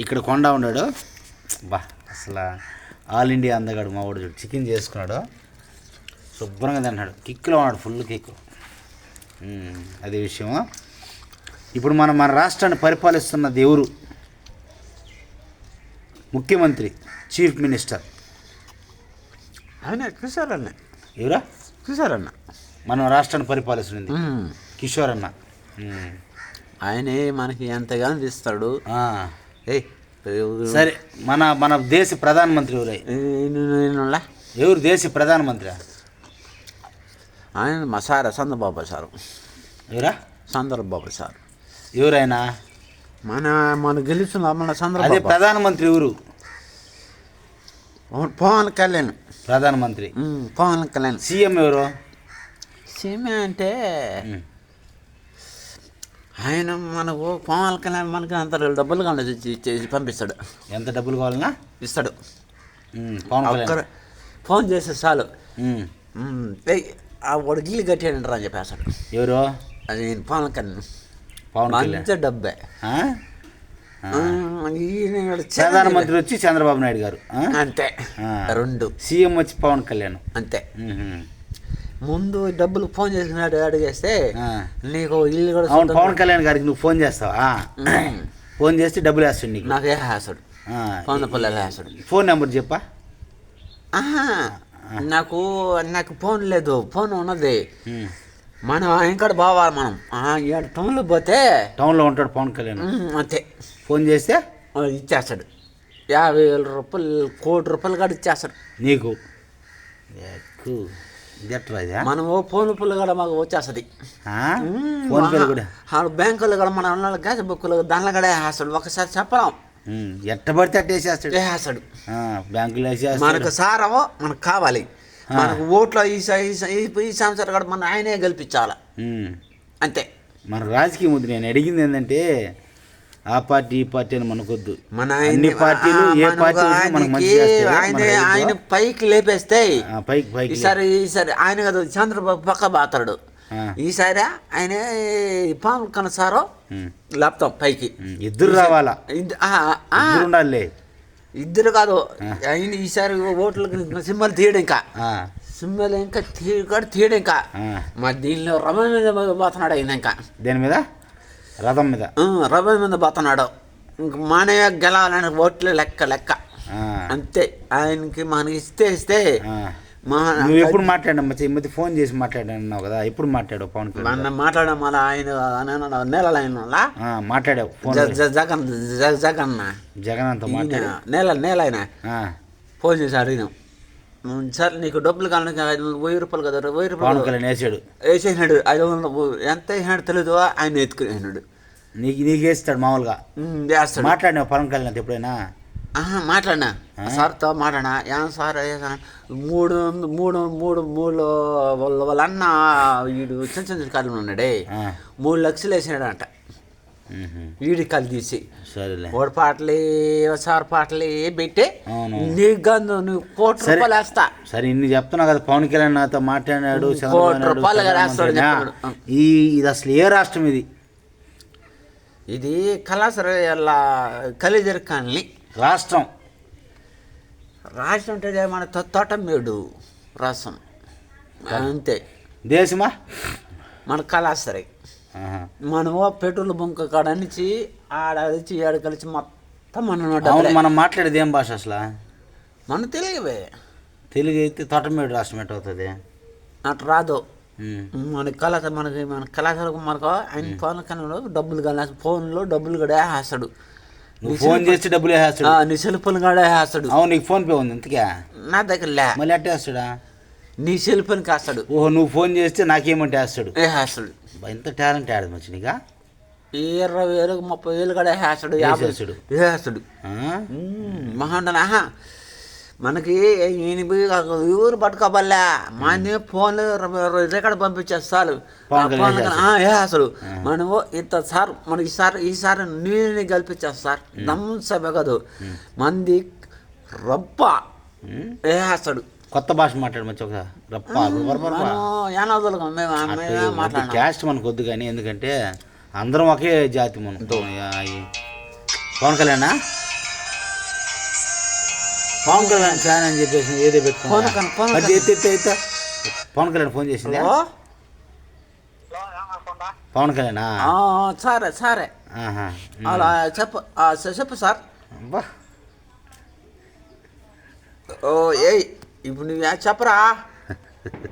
ఇక్కడ కొండ ఉన్నాడు. బా అసలు ఆల్ ఇండియా అందగాడు మా వాడు చూడు. చికెన్ చేసుకున్నాడు. శుభ్రంగా తింటున్నాడు కిక్లో ఉన్నాడు ఫుల్ కిక్ అదే విషయం ఇప్పుడు మనం మన రాష్ట్రాన్ని పరిపాలిస్తున్న దేవురు ముఖ్యమంత్రి చీఫ్ మినిస్టర్. ఆయన కిషోర్ అన్న. ఎవరా? కిషోర్ అన్న. మనం రాష్ట్రాన్ని పరిపాలిస్తుంది కిషోర్ అన్న. ఆయనే మనకి ఎంతగానో తీస్తాడు ఏయ్ సరే మన మన దేశ ప్రధానమంత్రి ఎవరై? ఎవరు దేశ ప్రధానమంత్రి? ఆయన మా సార్ చంద్రబాబు సారు. ఎవరా? చంద్రబాబు సార్. ఎవరైనా? మన మన గెలుచున్న మన అదే చంద్రబాబు ప్రధానమంత్రి ఎవరు? పవన్ కళ్యాణ్. ప్రధానమంత్రి. పవన్ కళ్యాణ్. సీఎం ఎవరు? సీమ అంటే. ఆయన మనకు పవన్ కళ్యాణ్ మనకి అంత డబ్బులు కానీ చేసి పంపిస్తాడు. ఎంత డబ్బులు కావాలన్నా? ఇస్తాడు. ఒక్కరు ఫోన్ చేస్తే చాలు. ఆ వాడు గిల్లు కట్టాడంటారా అని చెప్పేస్తాడు. ఎవరు? అది నేను పవన్ కళ్యాణ్. పవన్ మంచి డబ్బే. ప్రధానమంత్రి వచ్చి చంద్రబాబు నాయుడు గారు? అంతే. రెండు. సీఎం వచ్చి పవన్ కళ్యాణ్. అంతే. ముందు డబ్బులు ఫోన్ చేసినాడు అడిగేస్తే. నీకు ఇల్లు కూడా అవును పవన్ కళ్యాణ్ గారికి నువ్వు ఫోన్ చేస్తావా. ఫోన్ చేస్తే డబ్బులు వేస్తాడు నీకు. నాకు ఏ ఆ, పవన్ పల్లెలు హాసుడు ఫోన్ నెంబర్ చెప్పా? నాకు నాకు ఫోన్ లేదు. ఫోన్ ఉన్నది. మనం ఇంకా బావా మనం. ఏడు టౌన్లో పోతే టౌన్లో ఉంటాడు పవన్ కళ్యాణ్. అంతే. ఫోన్ చేస్తే? ఇచ్చేస్తాడు. యాభై వేల రూపాయలు కోటి రూపాయలు కూడా ఇచ్చేస్తాడు. నీకు? ఎక్కు. ఇది ఎట్రా ఇదా? మనం ఓ ఫోన్ పుల్లు కూడా మాకు వచ్చేస్తుంది? ఫోన్ పేలు కూడా? బ్యాంకులు కూడా మన ఉన్న గ్యాస్ బుక్కులు దానిలో కూడా వేస్తాడు ఒకసారి చెప్పలేం. ఉమ్, ఎట్ట పడితే అట్ట వేసేస్తాడు. వేస్తాడు ఆ, బ్యాంకులో వేసేస్తాడు. మనకు సారమో మనకు కావాలి. మనకు ఓట్లో ఈ ఈ సంవత్సరం కూడా మనం ఆయనే గెలిపించాలి. అంతే. మన రాజకీయ ముద్ర నేను అడిగింది ఏంటంటే ఆ పార్టీ ఈ పార్టీ అని మనకొద్దు. మన అన్ని పార్టీలు ఏ పార్టీ. ఆయన. ఆయన పైకి లేపేస్తే పైకి పైకి ఈసారి ఈసారి ఆయన కదా చంద్రబాబు పక్క బాతాడు. ఈసారి ఆయన పవన్ కనసారో లేపుతాం పైకి. ఇద్దరు రావాలా? ఉండాలి. ఇద్దరు కాదు. ఆయన ఈసారి ఓట్లకి సింబల్ తీయడు ఇంకా. సింబల్ ఇంకా తీయడు తీయడు ఇంకా. మరి దీనిలో రమ మీద పోతున్నాడు ఆయన ఇంకా. దేని మీద? రథం మీద. రమ మీద పోతున్నాడు. ఇంక మానే గెలవాలని ఓట్లు లెక్క లెక్క. అంతే. ఆయనకి మనకి ఇస్తే ఇస్తే నువ్వు ఎప్పుడు మాట్లాడినా మధ్య ఈ మధ్య ఫోన్ చేసి మాట్లాడావు కదా ఎప్పుడు మాట్లాడావు పవన్ కళ్యాణ్ మాట్లాడడం వల్ల ఆయన నెలలు ఆయన మాట్లాడావు జగన్ జగన్. జగన్ అంతా నెల నెల ఆయన ఫోన్ చేసి అడిగినాం. "ఉమ్, సార్ నీకు డబ్బులు కావాలి ఐదు వందలు వెయ్యి రూపాయలు కదా వెయ్యి రూపాయలు. కళ్యాణ్ వేసాడు. వేసేసినాడు. ఐదు వందలు ఎంత వేసినాడు తెలియదు ఆయన ఎత్తుకునేసినాడు. నీకు నీకు వేస్తాడు మామూలుగా. "ఉమ్, వేస్తాడు. మాట్లాడినావు పవన్ కళ్యాణ్ ఎప్పుడైనా? ఆహా, మాట్లాడినా? సార్తో మాట్లాడినా? ఏం సార్? మూడు మూడు మూడు మూడు వాళ్ళ వాళ్ళ అన్న వీడు చిన్న చిన్న కాలంలో ఉన్నాడే. మూడు లక్షలు వేసినాడు అంట ఉహుం. వీడి కళ్ళు తీసి. ఓడి పాటలు సార్ పాటలు పెట్టి. నీకు గందు నువ్వు కోటి. రూపాయలు వేస్తా. సరే ఇన్ని చెప్తున్నావు కదా పవన్ కళ్యాణ్ నాతో మాట్లాడినాడు కోటి రూపాయలు. ఈ ఇది అసలు ఏ రాష్ట్రం ఇది? ఇది కళాసర కలిజర్ కాలనీ. రాష్ట్రం. రాష్ట్రం అంటే మన తోటమేడు రాష్ట్రం. అంతే. దేశమా? మన కళాసరి మనము పెట్రోల్ బంక్ కాడ నుంచి ఆడ నుంచి ఆడ కలిసి మొత్తం మన. మనం మాట్లాడేది ఏం భాష అసలు? మన తెలియవే తెలుగు అయితే తోటమేడు రాష్ట్రం ఎట్ అవుతుంది అటు రాదు. మన కళాశాల మనకి మన కళాశాలకు మనకు ఆయన ఫోన్ కన్నా డబ్బులు కానీ ఫోన్లో డబ్బులు కూడా వేస్తాడు ఫోన్ చేసి డబ్బులు వేస్తాడు నీ సెల్ ఫోన్ కూడా వేస్తాడు అవును నీకు ఫోన్ పే ఉంది ఇంతకే? నా దగ్గర లే. మళ్ళీ అట్టే వేస్తాడా నీ సెల్ ఫోన్ కాస్తాడు. ఓహో నువ్వు ఫోన్ చేస్తే నాకేమంటే వేస్తాడు? వేస్తాడు? బా, ఇంత టాలెంట్ ఆడదు మంచి నీకా ఇరవై వేలు ముప్పై వేలు కూడా వేస్తాడు యాభై. వేస్తాడు. ఆ? మహాండన మనకి పోయి ఊరు పట్టుకోబల్లా మా ఫోన్లు రికార్డు పంపించేస్తారు. అసలు మనము ఇంత సార్ మనకి ఈసారి ఈసారి నీళ్ళని కల్పించేస్తారు నమ్మసమే కాదు. మంది రప్ప ఉమ్. వేస్తాడు. కొత్త భాష మాట్లాడు మంచి ఒక రప్ప బుర్ర బుర్ర. మనం యానవదలుగా మేము మేమే మాట్లాడినాం? క్యాస్ట్ మనకు వద్దు కానీ ఎందుకంటే అందరం ఒకే జాతి మనం. పవన్ కళ్యాణ్? పవన్ కళ్యాణ్ ఫ్యాన్ అని చెప్పేసి ఏదో పవన్ కళ్యాణ్, పవన్ పెట్టుకున్నా అది ఎత్తి ఎత్తి ఎత్తి. పవన్ కళ్యాణ్ ఫోన్ చేసిందా? పవన్ కళ్యాణా? ఆ, సరే సరే. అలా చెప్పు చెప్పు సార్. ఓ ఏయ్. ఇప్పుడు నువ్వు చెప్పరా?